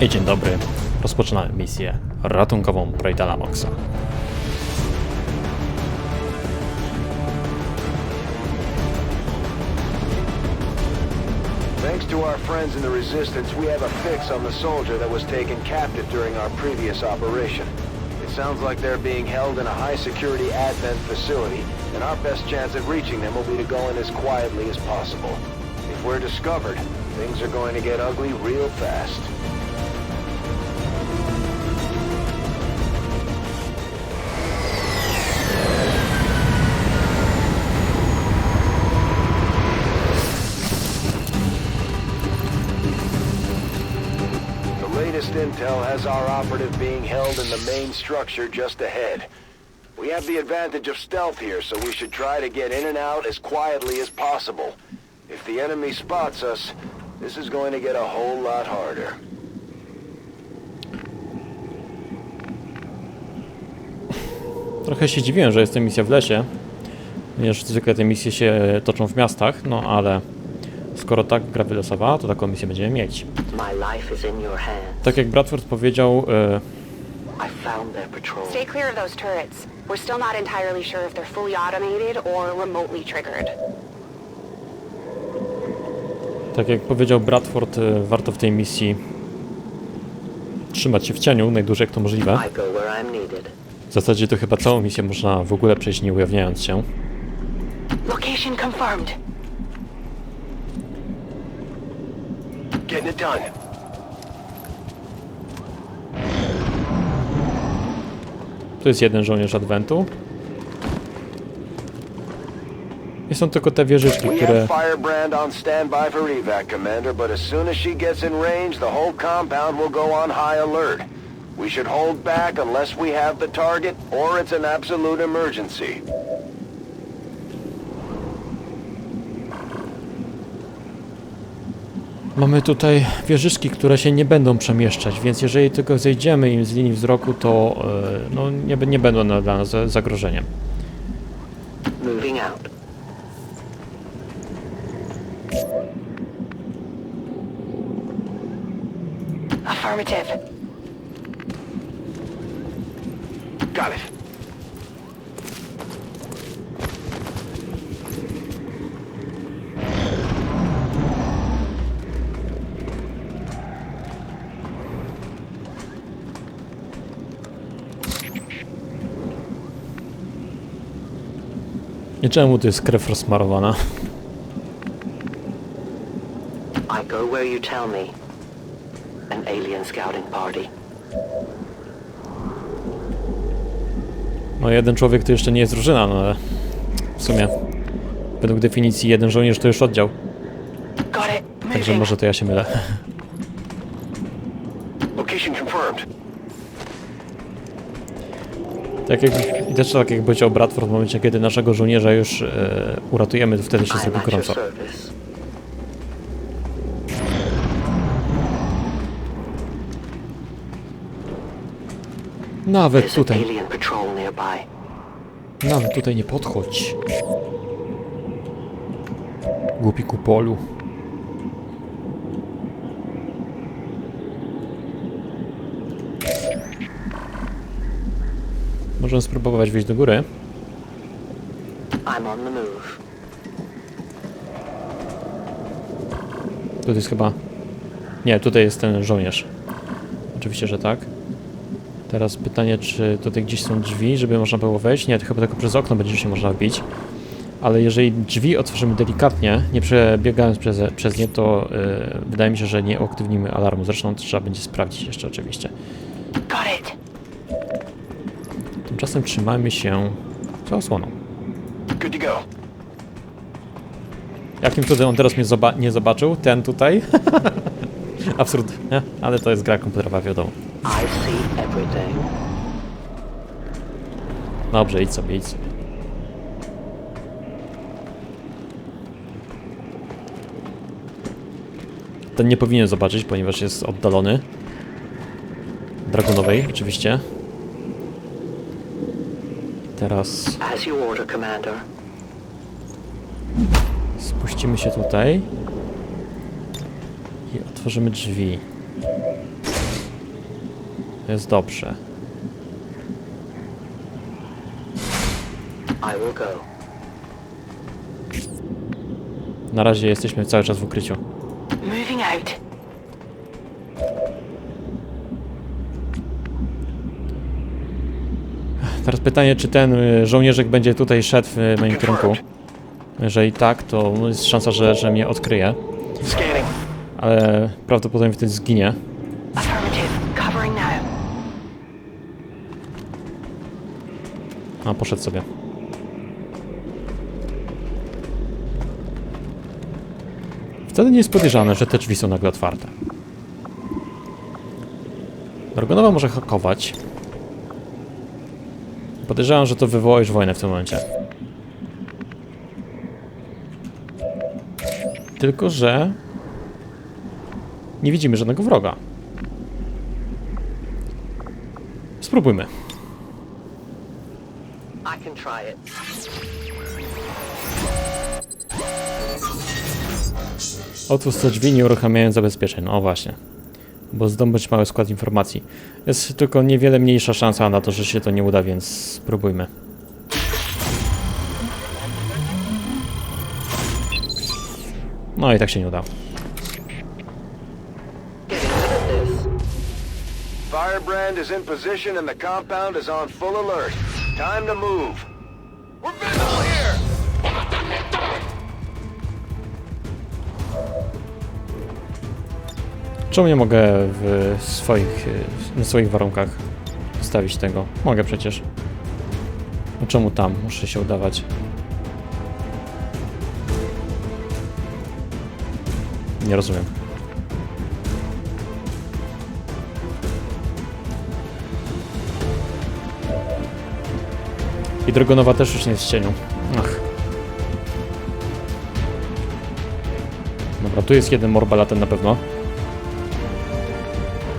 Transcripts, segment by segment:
I dzień dobry. Rozpoczynamy misję ratunkową Braidana Moxa. Thanks to our friends in the Resistance, we have a fix on the soldier that was taken captive during our previous operation. It sounds like they're being held in a high-security Advent facility, and our best chance of reaching them will be to go in as quietly as possible. If we're discovered, things are going to get ugly real fast. Latest intel has our operative being held in the main structure just ahead. We have the advantage of stealth here, so we should try to get in and out as quietly as possible. If the enemy spots us, this is going to get a whole lot harder. Trochę się dziwiłem, że jest misja w lesie, ponieważ zwykle te misje się toczą w miastach, no ale skoro tak gra wylosowała, to taką misję będziemy mieć. Tak jak Bradford powiedział, e, I found their patrol. Stay clear of those turrets. We're still not entirely sure if they're fully automated or remotely triggered. tak jak powiedział Bradford, e, warto w tej misji trzymać się w cieniu najdłużej jak to możliwe. W zasadzie to chyba całą misję można w ogóle przejść nie ujawniając się. Location confirmed. Getting it done. Tu jest jeden żołnierz Adwentu. I są tylko te wieżyczki, które... Firebrand on standby for evac, Commander, but as soon as she gets in range, the whole compound will go on high alert. We should hold back unless we have the target, or it's an absolute emergency. Mamy tutaj wieżyczki, które się nie będą przemieszczać, więc jeżeli tylko zejdziemy im z linii wzroku, to e, no, nie, nie będą one dla nas za- zagrożeniem. Affirmative. Got it. Czemu tu jest krew rozsmarowana? I go where you tell me. An alien scouting party. No jeden człowiek to jeszcze nie jest drużyna, no ale w sumie według definicji jeden żołnierz to już oddział, także może to ja się mylę. Location confirmed. Tak jak, I też tak jak powiedział Bradford, w momencie kiedy naszego żołnierza już e, uratujemy, to wtedy się zrobi gorąco. Nawet tutaj, nawet tutaj nie podchodź. Głupi kupolu. Możemy spróbować wejść do góry. Tutaj jest chyba... Nie, tutaj jest ten żołnierz. Oczywiście, że tak. Teraz pytanie, czy tutaj gdzieś są drzwi, żeby można było wejść? Nie, to chyba tylko przez okno będzie się można wbić. Ale jeżeli drzwi otworzymy delikatnie, nie przebiegając przez, przez nie, to yy, wydaje mi się, że nie uaktywnimy alarmu. Zresztą to trzeba będzie sprawdzić jeszcze oczywiście. Got it. Tymczasem trzymajmy się za osłoną. Good to go. Jakim cudem on teraz mnie zoba nie zobaczył? Ten tutaj? Absurd, nie? Ale to jest gra komputerowa, wiadomo. I see everything. Dobrze, idź sobie, idź sobie. Ten nie powinien zobaczyć, ponieważ jest oddalony. Dragonowej, oczywiście. Teraz spuścimy się tutaj. I otworzymy drzwi. Jest dobrze. Na razie jesteśmy cały czas w ukryciu. Moving out. Teraz pytanie, czy ten y, żołnierzyk będzie tutaj szedł w moim kierunku. Jeżeli tak, to jest szansa, że, że mnie odkryje. Ale prawdopodobnie wtedy zginie. A, poszedł sobie. Wtedy nie jest podejrzane, że te drzwi są nagle otwarte. Drogonowa może hakować. Podejrzewam, że to wywoła już wojnę w tym momencie. Tylko, że nie widzimy żadnego wroga. Spróbujmy. Otwórz te drzwi, nie uruchamiając zabezpieczeń. No właśnie. Bo zdobyć mały skład informacji. Jest tylko niewiele mniejsza szansa na to, że się to nie uda, więc spróbujmy. No i tak się nie udało. Firebrand is in position and the compound is on full alert. Time to move. Czemu nie mogę w swoich, na swoich warunkach postawić tego? Mogę przecież. No czemu tam? Muszę się udawać. Nie rozumiem. I Drogonowa też już nie jest w cieniu. Ach. Dobra, tu jest jeden morbalaten na pewno.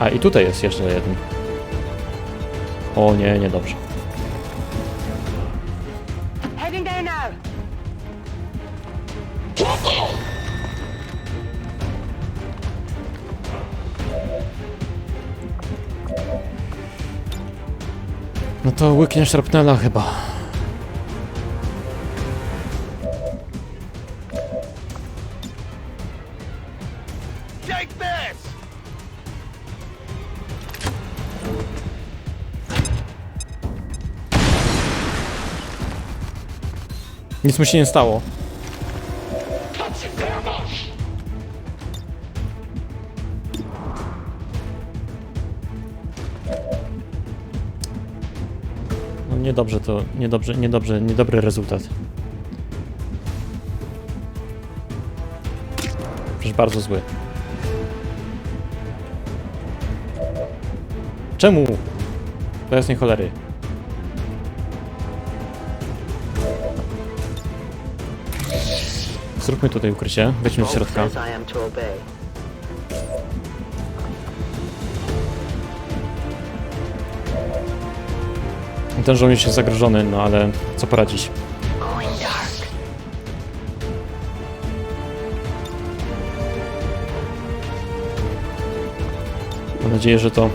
A i tutaj jest jeszcze jeden. O nie, niedobrze. No to łyknie szarpnęła chyba. Take Nic mu się nie stało. No niedobrze to, niedobrze, niedobrze, niedobry rezultat. Przecież bardzo zły. Czemu? To jasnej cholery. Zróbmy tutaj ukrycie. Wejdźmy do środka. Ten żołnierz jest zagrożony, no ale co poradzić? Mam nadzieję, że to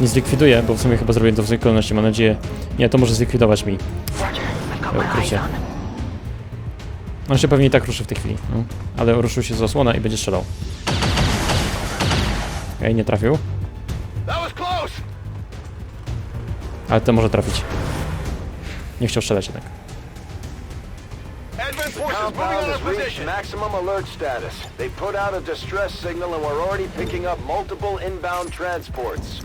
nie zlikwiduje, bo w sumie chyba zrobię to w kolejności. Mam nadzieję... Nie, to może zlikwidować mi ukrycie. On się pewnie i tak ruszy w tej chwili. No. Ale ruszył się z osłona i będzie strzelał. Ej, nie trafił. Ale ten może trafić. Nie chciał strzelać jednak. Advent forces moving on our position. maximum alert status. They put out a distress signal and we're already picking up multiple inbound transports.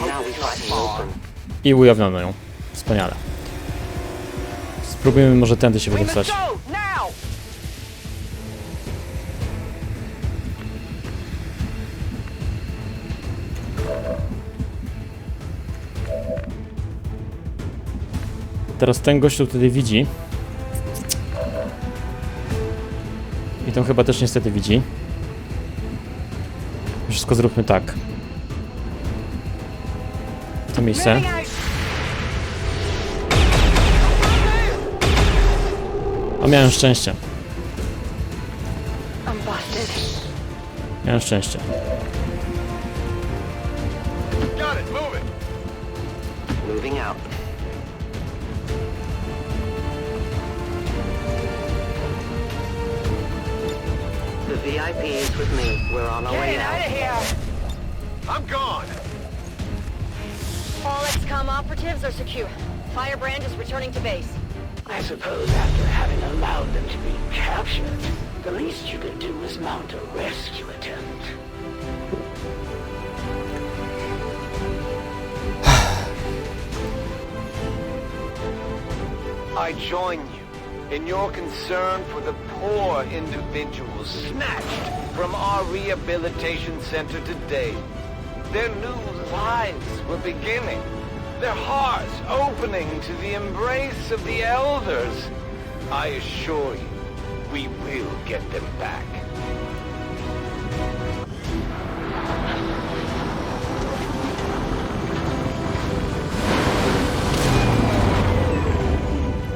Now we fight them open. I ujawniono ją. Wspaniale. Spróbujemy może tędy się wydostać. Teraz ten gościu wtedy widzi. I to chyba też niestety widzi. Wszystko zróbmy tak. To miejsce. A miałem szczęście. I'm busted. Miałem szczęście. Moving out. The VIP is with me. We're on our way out. here! I'm gone! All XCOM operatives are secure. Firebrand is returning to base. I suppose after having allowed them to be captured, the least you could do is mount a rescue attempt. I join you in your concern for the poor individuals snatched from our rehabilitation center today. Their new lives were beginning, their hearts opening to the embrace of the elders. I assure you, we will get them back.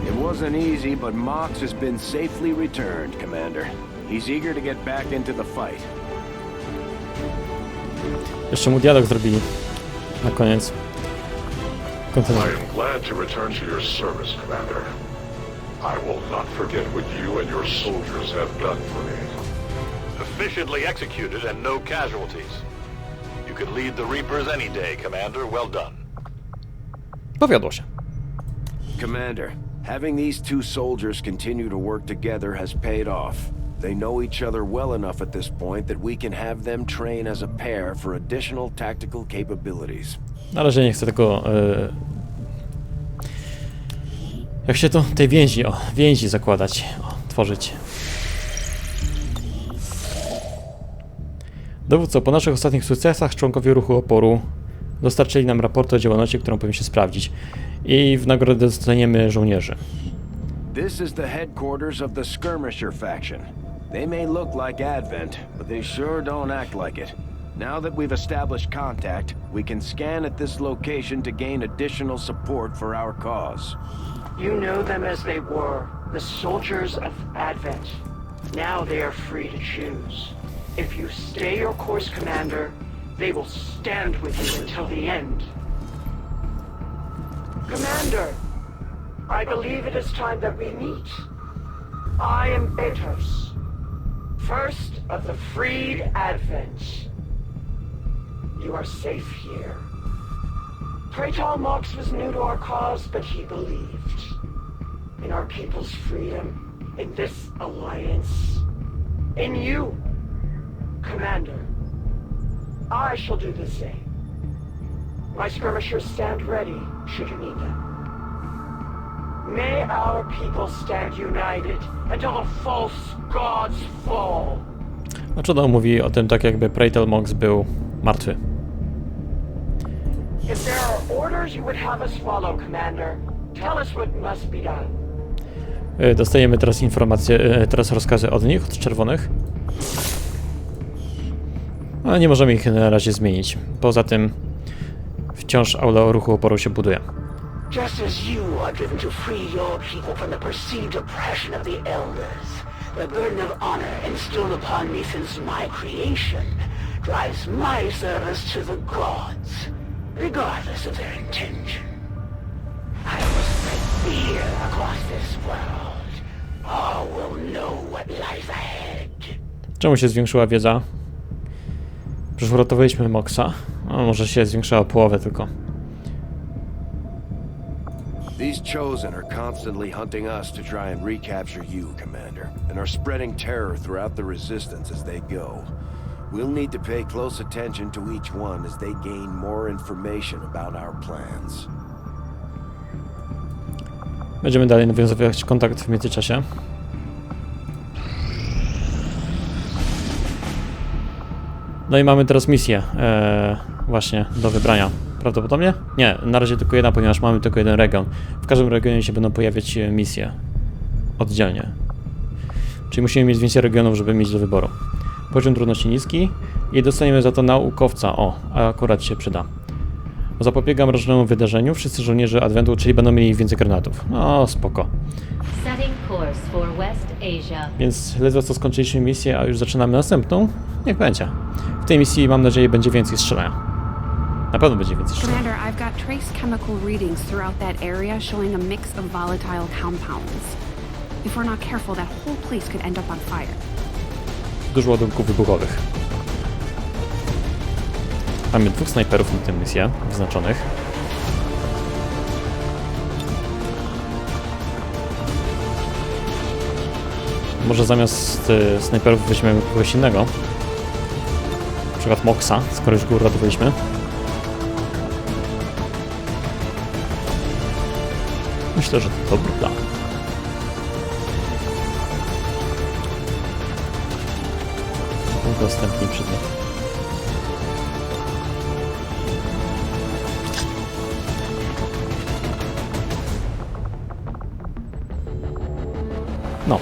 It wasn't easy, but Mox has been safely returned, Commander. He's eager to get back into the fight. Jeszcze mu dialog zrobili. Na koniec. I am glad to return to your service, Commander. I will not forget what you and your soldiers have done for me. Efficiently executed and no casualties. You could lead the Reapers any day, Commander. Well done. Powiodło się. Commander, having these two soldiers continue to work together has paid off. They know each other well enough at this point that we can have them train as a pair for additional tactical capabilities. Na razie nie chcę tego. e, Jak się to. tej więzi, o, więzi zakładać, o, tworzyć. Dowódco, po naszych ostatnich sukcesach członkowie ruchu oporu dostarczyli nam raportu o działalności, którą powinniśmy sprawdzić. I w nagrodę dostaniemy żołnierzy. This is the headquarters of the Skirmisher faction. They may look like Advent, but they sure don't act like it. Now that we've established contact, we can scan at this location to gain additional support for our cause. You know them as they were, the soldiers of Advent. Now they are free to choose. If you stay your course, Commander, they will stand with you until the end. Commander, I believe it is time that we meet. I am Betos, first of the freed Advent. You are safe here. Praetor Mox was new to our cause, but he believed in our people's freedom, in this alliance, in you, Commander. I shall do the same. My skirmishers stand ready, should you need them. May our people stand united until the false gods fall. Znaczy, no, mówi o tym tak, jakby Praetor Mox był martwy. If there are orders you would have us follow, Commander, tell us what must be done. E, Dostajemy teraz informacje, e, teraz rozkazy od nich, od czerwonych. Ale nie możemy ich na razie zmienić. Poza tym wciąż aula ruchu oporu się buduje. Just as you are driven to free your people from the perceived oppression of the elders, the burden of honor instilled upon me since my creation drives my service to the gods, regardless of their intention. I will spread fear across this world. All will know what lies ahead. Czemu się zwiększyła wiedza? Przecież uratowaliśmy Moxa. A może się zwiększyła o połowę tylko. These Chosen are constantly hunting us to try and recapture you, Commander, and are spreading terror throughout the Resistance as they go. We'll need to pay close attention to each one as they gain more information about our plans. Będziemy dalej nawiązywać kontakt w międzyczasie. No i mamy teraz misję e, właśnie do wybrania. Prawdopodobnie? Nie, na razie tylko jedna, ponieważ mamy tylko jeden region. W każdym regionie się będą pojawiać e, misje oddzielnie. Czyli musimy mieć więcej regionów, żeby mieć do wyboru. Poziom trudności niski i dostaniemy za to naukowca. O, akurat się przyda. Zapobiega mrożnemu wydarzeniu. Wszyscy żołnierze Adwentu, czyli będą mieli więcej granatów. No, spoko. Więc ledwo co skończyliśmy misję, a już zaczynamy następną. Niech będzie. W tej misji mam nadzieję będzie więcej strzelania. Na pewno będzie więcej szczelin. Commander, I've got trace chemical readings throughout that area showing a mix of volatile compounds. If we're not careful, that whole place could end up on fire. Dużo ładunków wybuchowych. Mamy dwóch snajperów na tę misję wyznaczonych. Może zamiast y, snajperów weźmiemy kogoś innego. Na przykład Moxa, skoro już go uratowaliśmy. Myślę, że to dobry plan. Udostępnij przedmiot. No.